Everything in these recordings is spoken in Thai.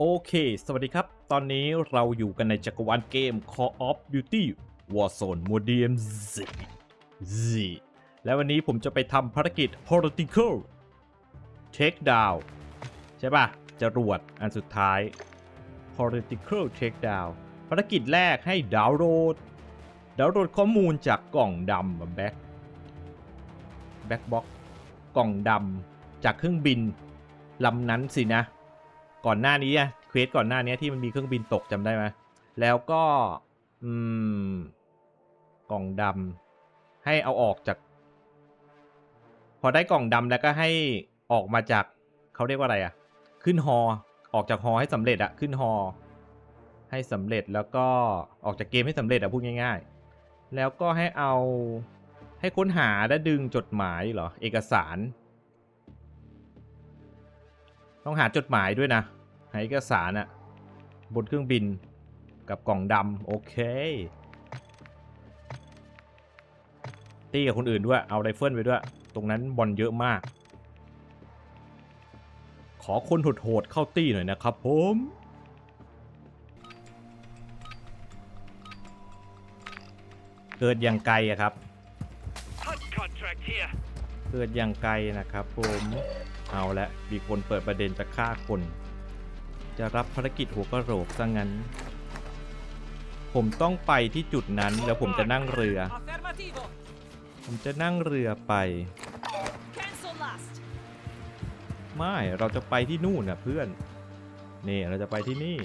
โอเค สวัสดีครับ ตอนนี้เราอยู่กันในจักรวาลเกม Call of Duty Warzone Modern Z Z และวันนี้ผมจะไปทำภารกิจ Political Takedown ใช่ปะ่ะจรวดอันสุดท้าย Political Takedown ภารกิจแรกให้ดาวน์โหลด ดาวน์โหลดข้อมูลจากกล่องดำแบ็คแบ็คบ็อกกล่องดำจากเครื่องบินลำนั้นสินะ ก่อนหน้านี้อะเควสก่อนหน้านี้ที่มันมีเครื่องบินตกจำได้ไหมแล้วก็ อืม กล่องดำให้เอาออกจาก พอได้กล่องดำแล้วก็ให้ออกมาจากเขาเรียกว่าอะไรอะขึ้นฮอออกจากฮอให้สำเร็จอะขึ้นฮอให้สำเร็จแล้วก็ออกจากเกมให้สำเร็จอะพูดง่ายๆ แล้วก็ให้เอาให้ค้นหาและดึงจดหมายเหรอ เอกสาร ต้องหาจดหมายด้วยนะ เอกสารอะบนเครื่องบินกับกล่องดำโอเค ตีกับคนอื่นด้วย เอาไรเฟิลไปด้วย ตรงนั้นบอลเยอะมาก ขอคนโหดๆเข้าตี้หน่อยนะครับผมเกิดอย่างไกลอะครับ Hunt contract here. เกิดอย่างไกลนะครับผม เอาละมีคนเปิดประเด็นจะฆ่าคน จะรับภารกิจหัวกระโหลกซะงั้น ผมต้องไปที่จุดนั้นแล้วผมจะนั่งเรือ ผมจะนั่งเรือไป ไม่เราจะไปที่นู่นนะเพื่อน นี่เราจะไปที่นี่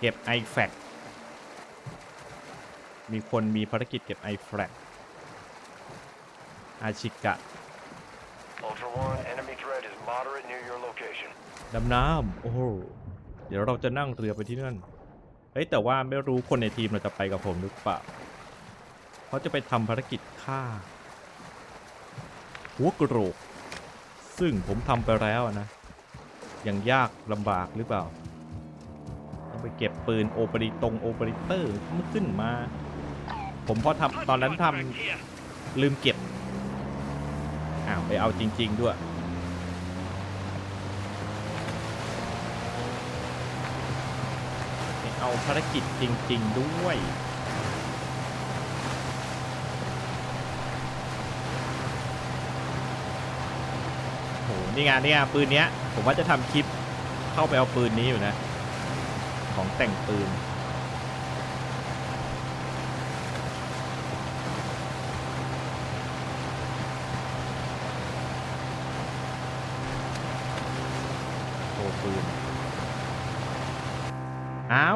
เก็บ i f a c มีคนมีภารกิจเก็บ i f a c อาชิกะ Ultra One, enemy threat is moderate near your location. ดำน้ำโอ้โหเดี๋ยวเราจะนั่งเรือไปที่นั่น เฮ้ย แต่ว่าไม่รู้คนในทีมเราจะไปกับผมหรือเปล่าเขาจะไปทำภารกิจฆ่า หัวกระโหลก ซึ่งผมทำไปแล้วนะ ยังยากลำบากหรือเปล่า ต้องไปเก็บปืนโอเปอริตรงโอเปอเรเตอร์มันขึ้นมา ผมพอทำตอนนั้นทำลืมเก็บ ไปเอาจริง ๆ ด้วย ไปเอาภารกิจจริง ๆ ด้วย โห นี่ไงนี่ไงปืนเนี้ย ผมว่าจะทำคลิปเข้าไปเอาปืนนี้อยู่นะ ของแต่งปืน ปืนเอา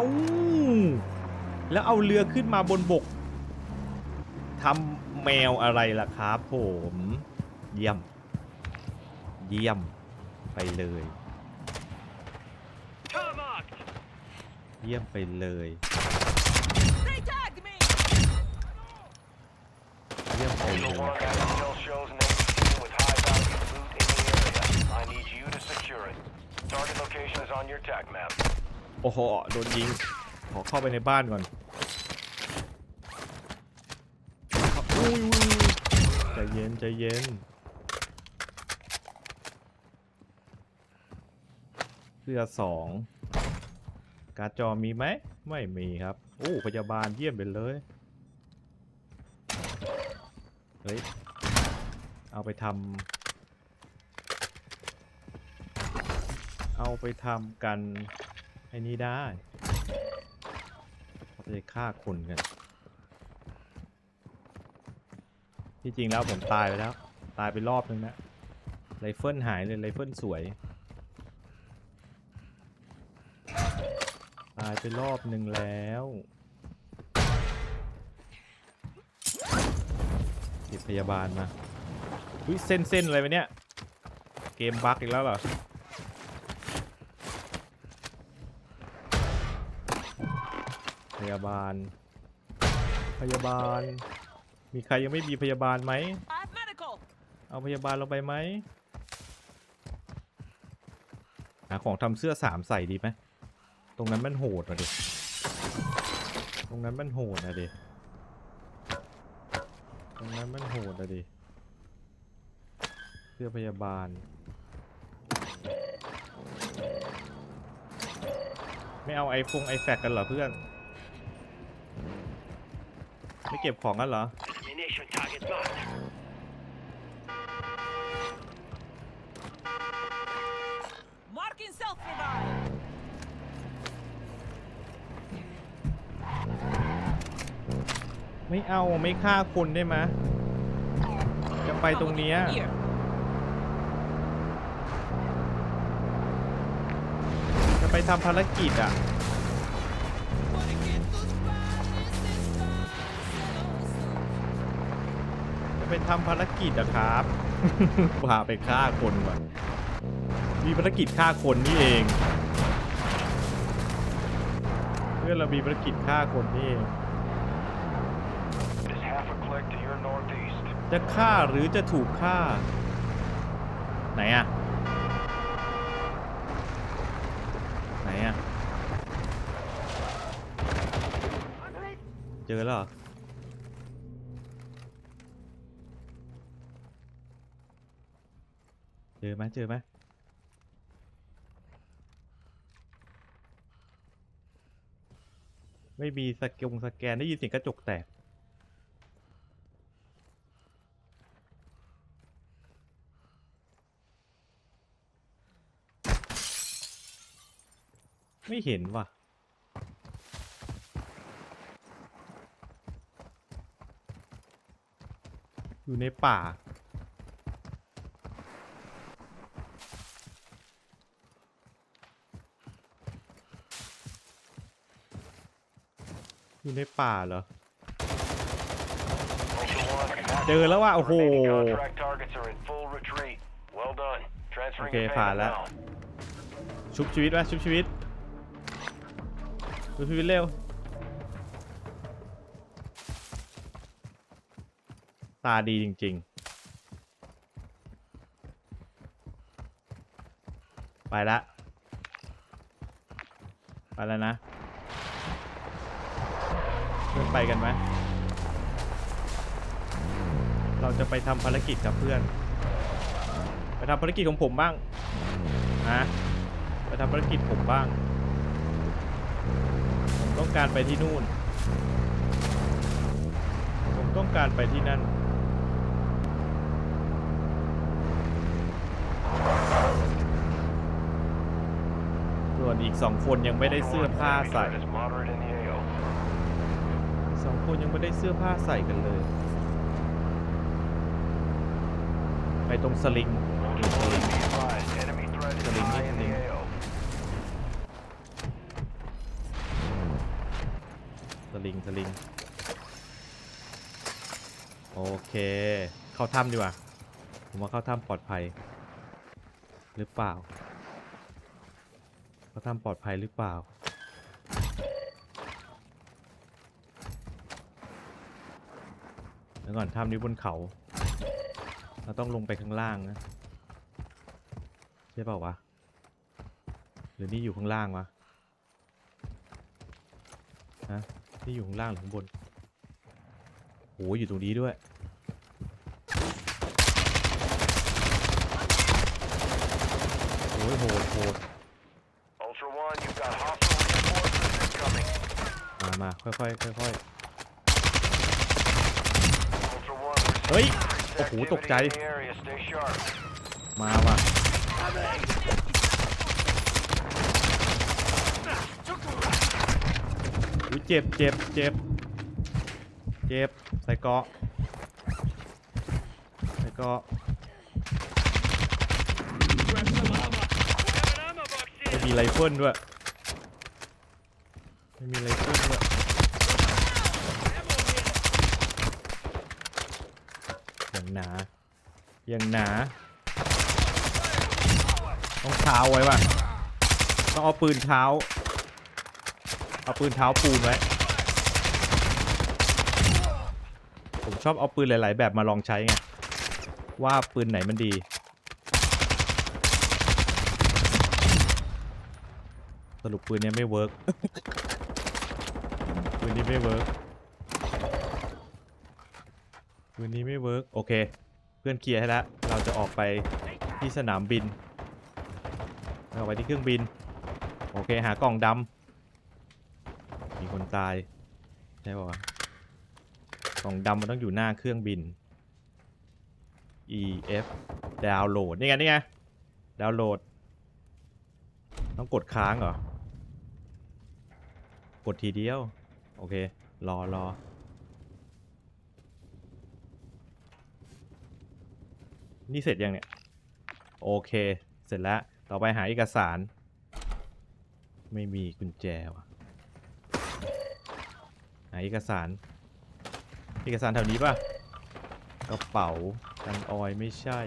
แล้วเอาเรือขึ้นมาบนบกทำแมวอะไรล่ะครับผม เยี่ยม เยี่ยมไปเลย เยี่ยมไปเลย เยี่ยมไปเลย I need. Target location is on your TAC map. โอ้โห โดนยิง ขอเข้าไปในบ้านก่อนอุ้ยอุ้ยใจเย็น ใจเย็น เสื้อสอง การ์ดจอมีไหม ไม่มีครับ โอ้ พยาบาลเยี่ยมไปเลย เฮ้ย เอาไปทำ เอาไปทำกันไอ้นี่ได้เขาจะฆ่าคนกัน ที่จริงแล้วผมตายไปแล้ว ตายไปรอบนึงนะไรเฟิลหายเลยไรเฟิลสวย ตายไปรอบหนึ่งแล้วติดพยาบาลมาอุ้ยเส้นเส้นอะไรวะเนี่ย เกมบั๊กอีกแล้วเหรอ พยาบาล พยาบาล มีใครยังไม่มีพยาบาลไหม เอาพยาบาลลงไปไหมหาของทำเสื้อสามใส่ดีไหม ตรงนั้นมันโหดอะดิ ตรงนั้นมันโหดอะดิ ตรงนั้นมันโหดอะดิสื้อพยาบาล ไม่เอาไอฟงไอแฟกกันเหรอเพื่อน ไม่เก็บของกันเหรอ Ammunition target marked. Marking self regard. ไม่เอาไม่ฆ่าคนได้ไหมจะไปตรงเนี้ย Here. จะไปทำภารกิจอะ ไปทำภารกิจอะครับพาไปฆ่าคนว่ะมีภารกิจฆ่าคนนี่เอง เพื่อนเรามีภารกิจฆ่าคนนี่เอง จะฆ่าหรือจะถูกฆ่า ไหนอะไหนอะเจอแล้ว เจอไหมเจอไหมไม่มีสกงสแกนได้ยินเสียงกระจกแตก ไม่เห็นว่ะอยู่ในป่า อยู่ในป่าเหรอ Ultra One, half เจอแล้วว่ะโอ้โห remaining contract targets are in full retreat. Well done. Transferring Okay, your ผ่าน payment แล้ว now. ชุบชีวิตวะชุบชีวิตชุบชีวิตเร็ว ตาดีจริง ๆ ไปละ ไปแล้วนะเพื่อนไปกันไหมเราจะไปทำภารกิจกับเพื่อน ไปทำภารกิจของผมบ้างนะไปทำภารกิจผมบ้าง ผมต้องการไปที่นู่น ผมต้องการไปที่นั่นส่วนอีกสองคนยังไม่ได้เสื้อผ้าใส่ Enemy threat is moderate in the AO. อีกสองคนยังไม่ได้เสื้อผ้าใส่กันเลย ไปตรงสลิง Ultra One, be advised. Enemy threat is Saling, high in the saling. AO. สลิง สลิง โอเค เข้าถ้ำดีกว่า ผมว่าเข้าถ้ำปลอดภัย หรือเปล่า เข้าถ้ำปลอดภัยหรือเปล่า แล้วก่อนถ้ำนี้บนเขา เราต้องลงไปข้างล่างนะ ใช่เปล่าวะ หรือนี่อยู่ข้างล่างวะ ฮะ นี่อยู่ข้างล่างหรือข้างบนโหอยู่ตรงนี้ด้วยโอ้ยโหดโหด Ultra One, you've got hostile reinforcements incoming. มามาค่อยๆค่อย Ultra One, we're ๆ เฮ้ย โอ้โห ตกใจ มาว่ะ อุ้ยเจ็บเจ็บเจ็บเจ็บ ใส่เกาะ ใส่เกาะไม่มีไรเฟิลด้วย ไม่มีไรเฟิลด้วย อย่าง หนาอย่างหนา ต้องเท้าไว้ว่ะ ต้องเอาปืนเท้า เอาปืนเท้าปูนไว้ ผมชอบเอาปืนหลาย ๆ แบบมาลองใช้ไง ว่าปืนไหนมันดี สรุปปืนเนี้ยไม่เวิร์กปืนนี้ไม่เวิร์ก ปืนนี้ไม่เวิร์กโอเค เพื่อนเคลียร์ให้แล้ว เราจะออกไปที่สนามบินเราไปที่เครื่องบิน โอเคหากล่องดำมีคนตายใช่ป่าวะกล่องดำมันต้องอยู่หน้าเครื่องบิน EF ดาวน์โหลดนี่ไงนี่ไงดาวน์โหลด ต้องกดค้างเหรอ กดทีเดียว โอเค รอรอ นี่เสร็จยังเนี่ย โอเค เสร็จแล้ว ต่อไปหาเอกสาร ไม่มีกุญแจว่ะ หาเอกสาร เอกสารแถวนี้ป่ะ กระเป๋ากันออยไม่ใช่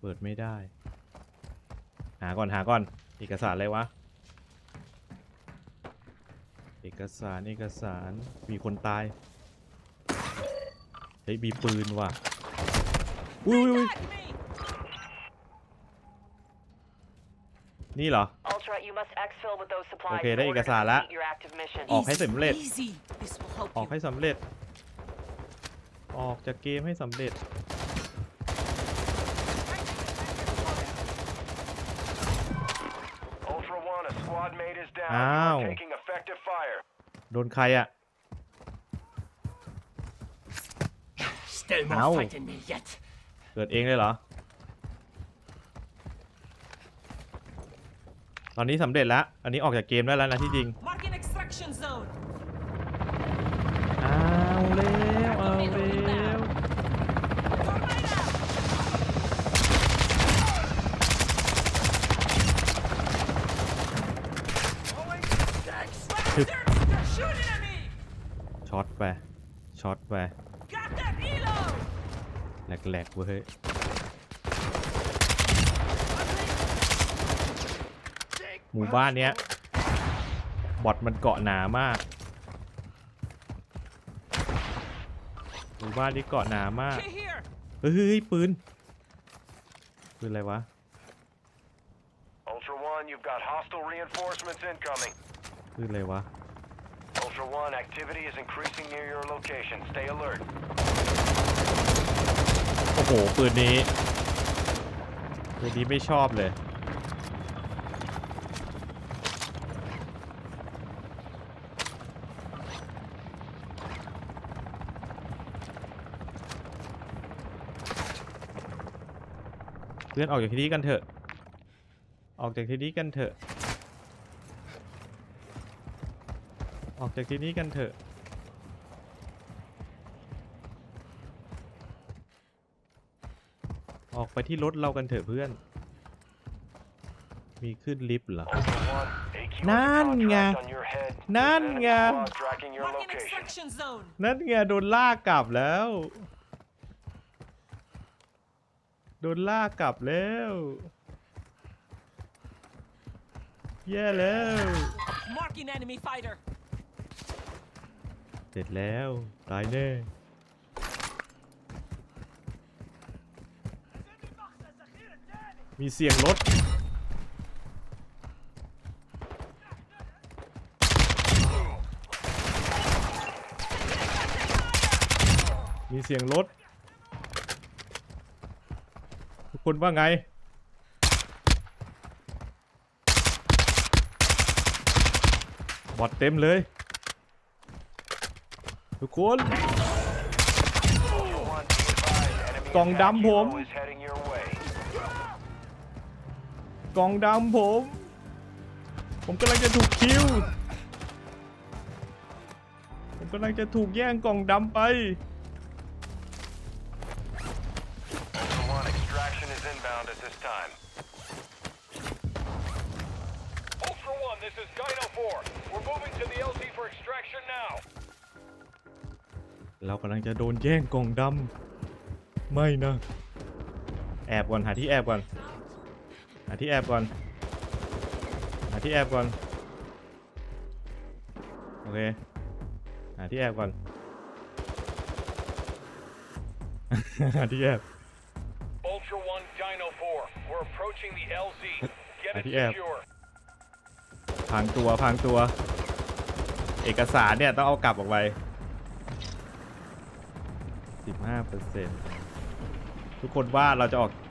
เปิดไม่ได้ หาก่อนหาก่อน เอกสารอะไรวะ เอกสารเอกสารมีคนตาย เฮ้ย มีปืนว่ะ อุ้ยอุ้ยอุ้ย Attack me! นี่เหรอ Ultra, you must exfil with those supplies Okay, in ได้เอ order ก to สารละ complete your active mission. ออกให้สำเร็จ Easy. This will help ออก you. ให้สำเร็จ ออกจากเกมให้สำเร็จ Ultra One, a squad mate is down. Ow. You are taking effective fire. โดนใครอะ Still more Ow. fight in me yet. เกิดเองเลยเหรอ ตอนนี้สำเร็จแล้ว อันนี้ออกจากเกมได้แล้วนะที่จริง Marking extraction zone. เอาแล้วเอาแล้ว Tornado! Bastards! They're shooting at me! ช็อตไป ช็อตไป Got that reload! แหลกๆเว้ยหมู่บ้านเนี้ยบอทมันเกาะหนามาก หมู่บ้านนี้เกาะหนามาก Okay, here. เฮ้ยเฮ้ยเฮ้ยปืน ปืนอะไรวะ Ultra One, you've got hostile reinforcements incoming. ปืนอะไรวะ Ultra One, activity is increasing near your location. Stay alert. โอ้โห ปืนนี้ ปืนนี้ไม่ชอบเลย เพื่อนออกจากที่นี้กันเถอะ ออกจากที่นี้กันเถอะ ออกจากที่นี้กันเถอะ ออก ไปที่รถเรากันเถอะเพื่อน มีขึ้นลิฟต์เหรอ Ultra One, AQ has a Nan nga. contract on your head. Nan There's an enemy nga. squad tracking your Marking location. extraction zone. นั่นไงโดนลากกลับแล้ว โดนลากกลับแล้ว แย่แล้ว Marking enemy fighter. เสร็จแล้ว ตายแน่ มีเสียงรถ มีเสียงรถ ทุกคนว่าไง บอดเต็มเลย ทุกคน กล่องดำผม กล่องดำผม ผมกำลังจะถูกคิว ผมกำลังจะถูกแย่งกล่องดำไป Ultra One, extraction is inbound at this time. Ultra One, this is Dino 4. We're moving to the LZ for extraction now. เรากำลังจะโดนแย่งกล่องดำไม่นะ แอบก่อนหาที่แอบก่อน หาที่แอบก่อน หาที่แอบก่อน โอเค หาที่แอบก่อน หาที่แอบ Ultra One, Dino 4. We're approaching the LZ. Get I it think, yeah. secure. พรางตัวพรางตัว เอกสารเนี่ยต้องเอากลับออกไป15เปอร์เซ็นต์ทุกคนว่าเราจะออก Enemy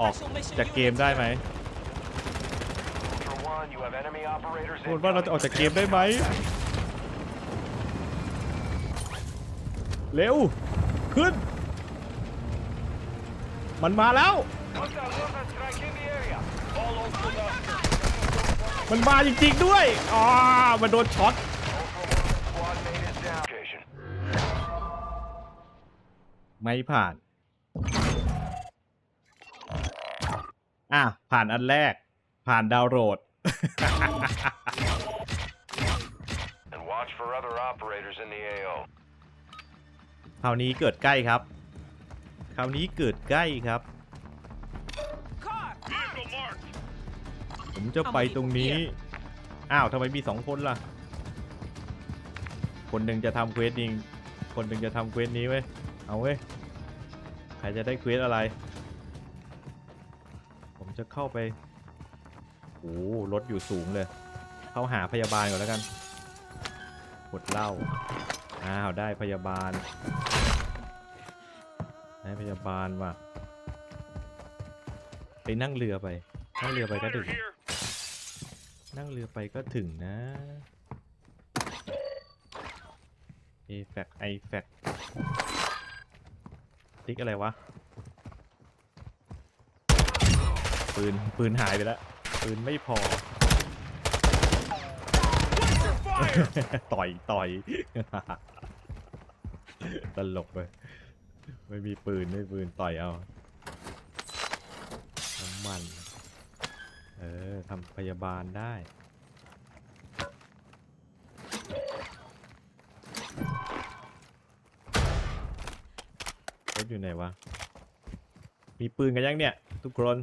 ออก special mission จากเกม unit ได้ไหม Ultra One, you have enemy operators ทุกคนว่าเราจะออกจากเกมได้ไหมเร็ว ขึ้น มันมาแล้ว มันมาจริงๆด้วยอ๋อมันโดนช็อต Squad mate is down. Location. ไม่ผ่าน อะผ่านอันแรก ผ่านดาวน์โหลด And watch for other operators in the AO. คราวนี้เกิดใกล้ครับ คราวนี้เกิดใกล้ครับ Car! ผมจะไปตรงนี้ อ้าวทำไมมีสองคนล่ะ คนหนึ่งจะทำเควสนี้คนหนึ่งจะทำเควสนี้เว้ย เอาเว้ย ใครจะได้เควสอะไรผม จะเข้าไปโอ้รถอยู่สูงเลย เข้าหาพยาบาลก่อนแล้วกันกดเหล้าอ้าวได้พยาบาล ได้พยาบาลว่ะไปนั่งเรือไป นั่งเรือไปก็ถึง นั่งเรือไปก็ถึงนะ a f a c i f a c ติ๊กอะไรวะ ปืน ปืนหายไปแล้ว ปืนไม่พอ ต่อยต่อยตลกเลยไม่มีปืน ไม่มีปืนต่อยเอา น้ำมัน เออทำพยาบาลได้รถอยู่ไหนวะ มีปืนกันยังเนี่ย ทุกคน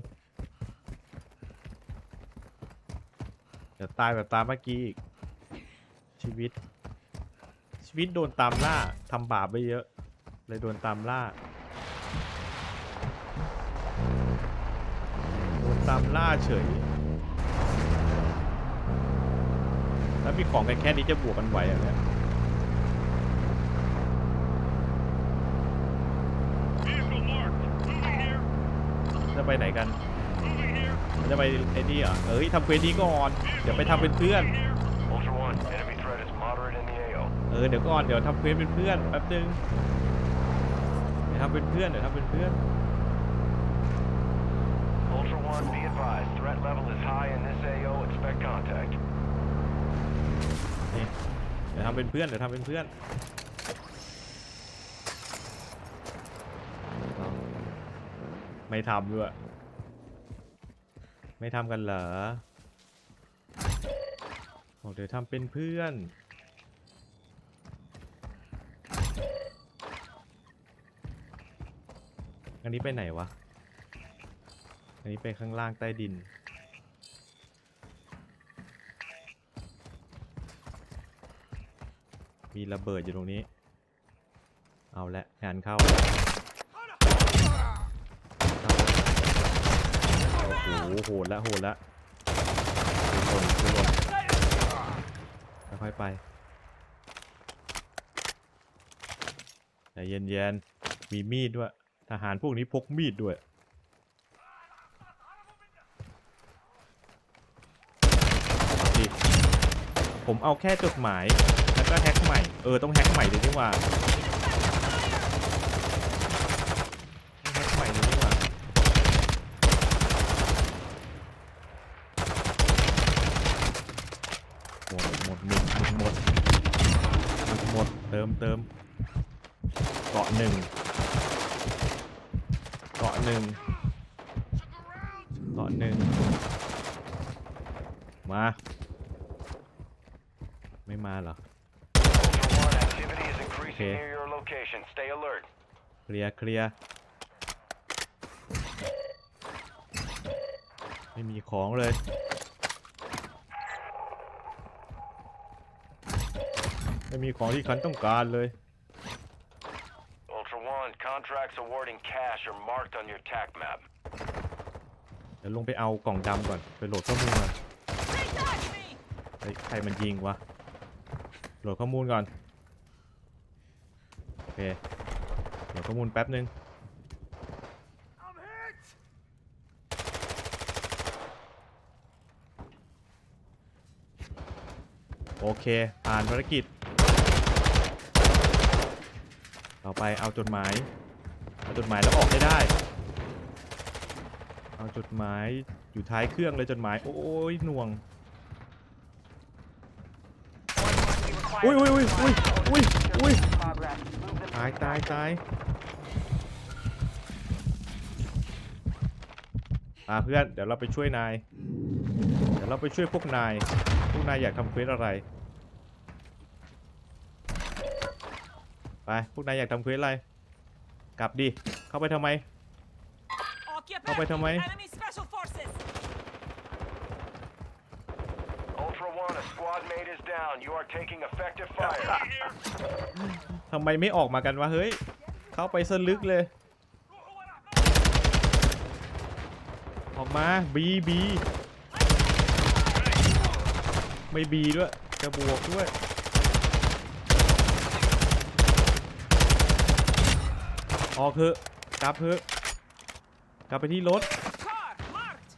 เดี๋ยวตายแบบตามเมื่อกี้อีก ชีวิต ชีวิตโดนตามล่าทำบาปไปเยอะ เลยโดนตามล่า โดนตามล่าเฉย แล้วมีของกันแค่นี้จะบวกกันไหวเหรอะเนี่ยจะไปไหนกัน จะไปไอ้นี่เหรอเอ้ยทำเควสนี้ก่อน เดี๋ยวไปทำเป็นเพื่อน Ultra One, enemy threat is moderate in the AO. เออเดี๋ยวก่อนเดี๋ยวทำเควสเป็นเพื่อนแป๊บนึงเดี๋ยวทำเป็นเพื่อนเดี๋ยวทำเป็นเพื่อน Ultra One, be advised, threat level is high in this AO. Expect contact. นี่เดี๋ยวทำเป็นเพื่อนเดี๋ยวทำเป็นเพื่อนไม่ทำด้วย ไม่ทำกันเหรอโอ้เดี๋ยวทำเป็นเพื่อนอันนี้ไปไหนวะ อันนี้ไปข้างล่างใต้ดิน มีระเบิดอยู่ตรงนี้ เอาละงานเข้า โอ้โหโหดละโหดละทุกคนทุกคนค่อยๆไปใจเย็นๆมีมีดด้วย ทหารพวกนี้พกมีดด้วยดิผมเอาแค่จดหมาย แล้วก็แฮ็กใหม่ เออ ต้องแฮ็กใหม่เลยนี่ว่าต้องแฮ็กใหม่เลยนี่หว่า หมดหมดหมดหมดหมดหมดหมดเติมเติมเกาะหนึ่งเกาะหนึ่งเกาะหนึ่งมา ไม่มาเหรอ Ultra One, activity is increasing Okay. near your location. Stay alert. เคลียร์เคลียร์ไม่มีของเลย ม่มีของที่ฉันต้องการเลย Ultra One, contracts awarding cash are marked on your TAC map. เดี๋ยวลงไปเอากล่องดำก่อน ไปโหลดข้อมูลมา They touched me! เฮ้ยใครมันยิงวะ โหลดข้อมูลก่อน โอเค โหลดข้อมูลแป๊บนึง โอเค ผ่านภารกิจ ต่อไปเอาจดหมายเอาจดหมายแล้วออกให้ได้ เอาจดหมายอยู่ท้ายเครื่องเลยจดหมาย โอ้ยหน่วง One Ui, one, you require ui, ui, supplies ui, to ui, secure ui. progress. Move them ตายตายตายมาเพื่อนเดี๋ยวเราไปช่วยนาย เดี๋ยวเราไปช่วยพวกนาย พวกนายอยากทำเควสอะไร ไปพวกนายอยากทำเควสอะไร กลับดิ เข้าไปทำไม Occupy How about Tommy? enemy special forces. Ultra One, a squad mate is down. You are taking effective fire. ทำไมไม่ออกมากันวะเฮ้ย เข้าไปสลึกเลย ออกมาบีบี ไม่บีด้วยจะบวกด้วย ออกเถอะกลับเถอะกลับไปที่รถ Car marked.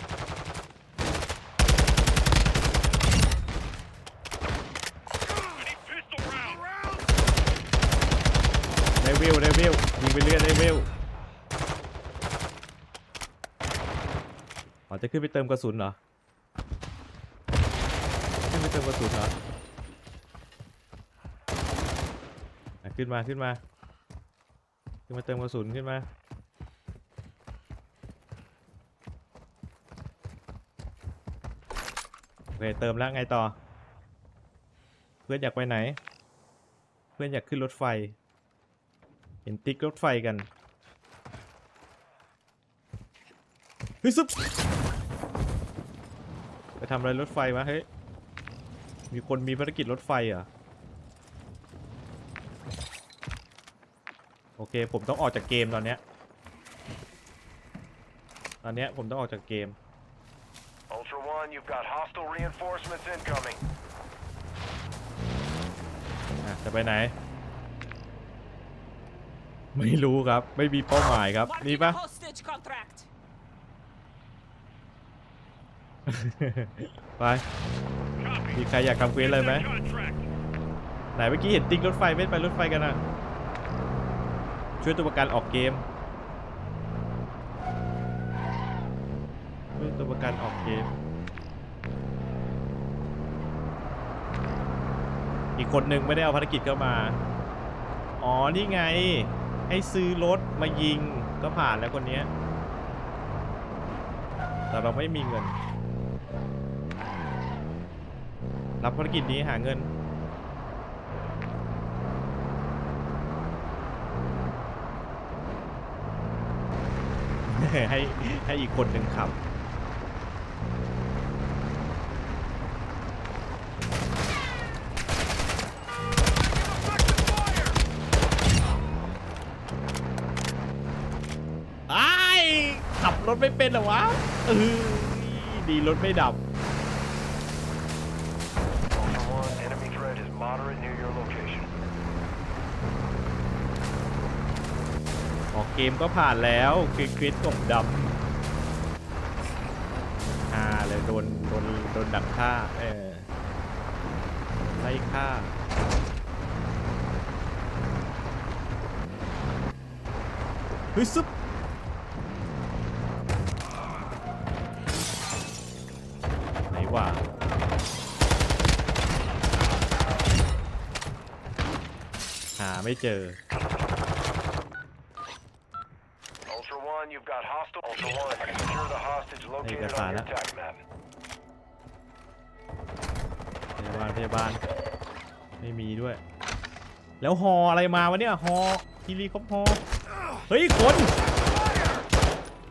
เรวิลเรวิลยิงไปเรื่อยเรวิลอ๋อจะขึ้นไปเติมกระสุนเหรอ ขึ้นไปเติมกระสุนเหรออะขึ้นมาขึ้นมา ขึ้นมาเติมกระสุนขึ้นมา โอเค เติมแล้วไงต่อ เพื่อนอยากไปไหน เพื่อนอยากขึ้นรถไฟ เห็นติ๊กรถไฟกัน เฮ้ยซุปไปทำอะไรรถไฟวะเฮ้ย มีคนมีภารกิจรถไฟเหรอ โอเค ผมต้องออกจากเกมตอนเนี้ยตอนเนี้ยผมต้องออกจากเกม Ultra One, you've got hostile reinforcements incoming. อะจะไปไหน ไม่รู้ครับ ไม่มีเป้าหมายครับ Marking นี่ a ปะ hostage contract. ไป มีใครอยากทำเควสอะไรไหม ไหนเมื่อกี้เห็นติ๊กรถไฟไม่ไปรถไฟกันอะ ช่วยตัวประกันออกเกม ช่วยตัวประกันออกเกม อีกคนหนึ่งไม่ได้เอาภารกิจเข้ามา อ๋อ นี่ไง ให้ซื้อรถมายิงก็ผ่านแล้วคนนี้ แต่เราไม่มีเงิน รับภารกิจนี้หาเงิน ให้ให้อีกคนหนึ่งขับ ไอ้ายขับรถไม่เป็นเหรอวะเออดีรถไม่ดับ มก็ผ่านแล้วควิดควิดกบดำอ่าเลยโดนโดนโดนดักฆ่าเออไล่ฆ่าเฮ้ยซึบไหนวะหาไม่เจอ Ultra One, you've got hostile. Ultra One, secure the hostage located Hey, on your Gafana. attack map. พยาบาลพยาบาลไม่มีด้วย แล้วฮออะไรมาวะเนี่ยฮอฮิลีคอปฮอเฮ้ยคน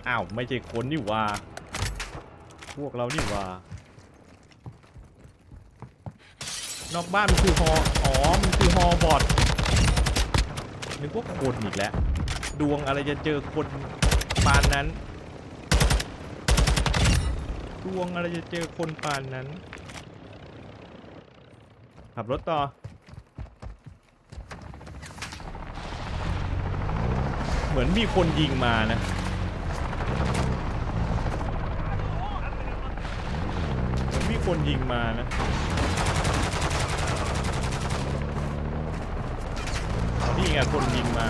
อ้าวไม่ใช่คนนี่หว่า พวกเรานี่หว่า นอกบ้านมันคือฮออ๋อมันคือฮอบอดนึกว่าคนอีกแล้ว ดวงอะไรจะเจอคน ปานนั้นดวงอะไรจะเจอคนปานนั้น ขับรถต่อ เหมือนมีคนยิงมานะมีคนยิงมานะนี่ไงคนยิงมา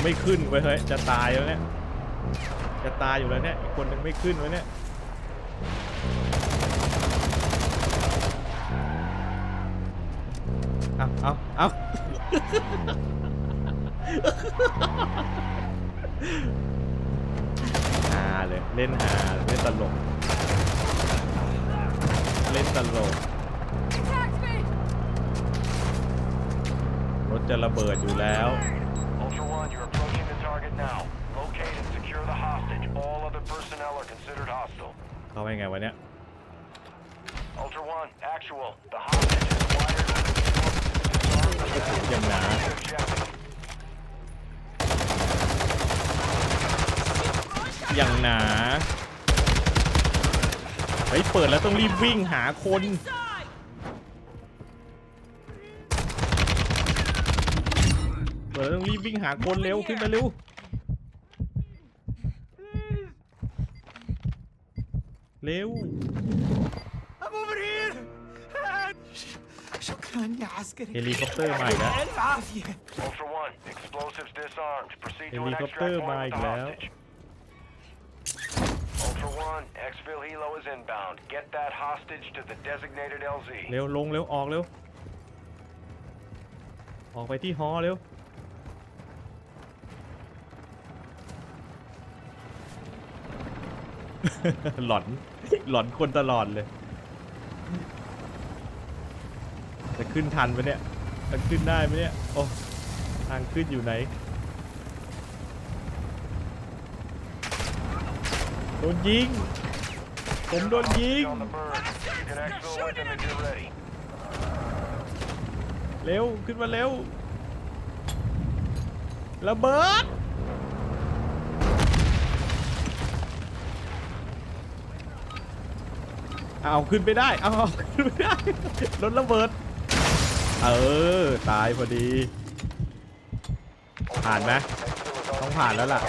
งไม่ขึ้นเว้ยเฮ้ยจะตายแล้วเนี่ยจะตายอยู่แล้วเนี่ยอีกคนหนึ่งไม่ขึ้นไว้เนี่ยเอาเอาเอาฮาเลยเล่นฮาเล่นตลกเล่นตลกรถจะระเบิดอยู่แล้ว Ultra One, you're approaching the target now. Locate and secure the hostage. All other personnel are considered hostile. เข้าไปไงวะเนี่ย Ultra One, actual. The hostage is wired with disarm ยังหนา objective. อย่างหนาเฮ้ยเปิดแล้วต้องรีบวิ่งหาคน เปิดแล้วต้องรีบวิ่งหาคนเร็วขึ้นมาเร็ว เร็ว เฮลิคอปเตอร์มาอีกแล้ว Ultra One, explosives disarmed. Proceed to an extract Helicopter point with the mic now. hostage. Ultra One, exfil helo is inbound. Get that hostage to the designated LZ. เร็วลงเร็วออกเร็ว ออกไปที่ฮอเร็ว หลอนหลอนคนตลอดเลย ขึ้นทันไหมเนี่ยจะขึ้นได้ไหมเนี่ยโอ้ทางขึ้นอยู่ไหนโดนยิง ผมโดนยิง เร็ว ขึ้นมาเร็ว ระเบิด เอาขึ้นไปได้ เอาขึ้นไม่ได้รถระเบิด เออ ตายพอดี ผ่านไหมต้องผ่านแล้วล่ะ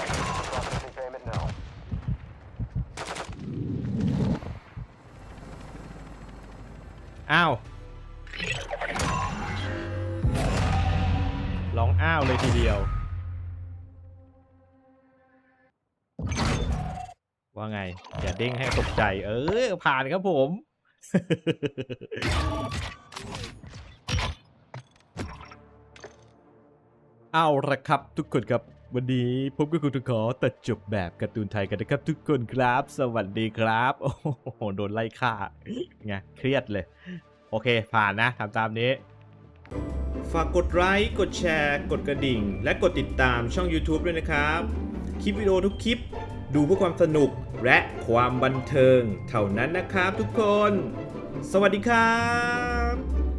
อ้าว ร้องอ้าวเลยทีเดียว ว่าไง อย่าเด้งให้ตกใจ เออ ผ่านครับผม เอาละครับทุกคนครับ วันนี้ผมก็คุณทุกขอตัดจบแบบการ์ตูนไทยกันนะครับ ทุกคนครับ สวัสดีครับ โอ้โหโดนไล่ฆ่าไงเครียดเลย โอเค ผ่านนะทำตามนี้ ฝากกดไลค์กดแชร์ กดกระดิ่ง และกดติดตามช่อง YouTube ด้วยนะครับ คลิปวิดีโอทุกคลิป ดูเพื่อความสนุกและความบันเทิง เท่านั้นนะครับทุกคน สวัสดีครับ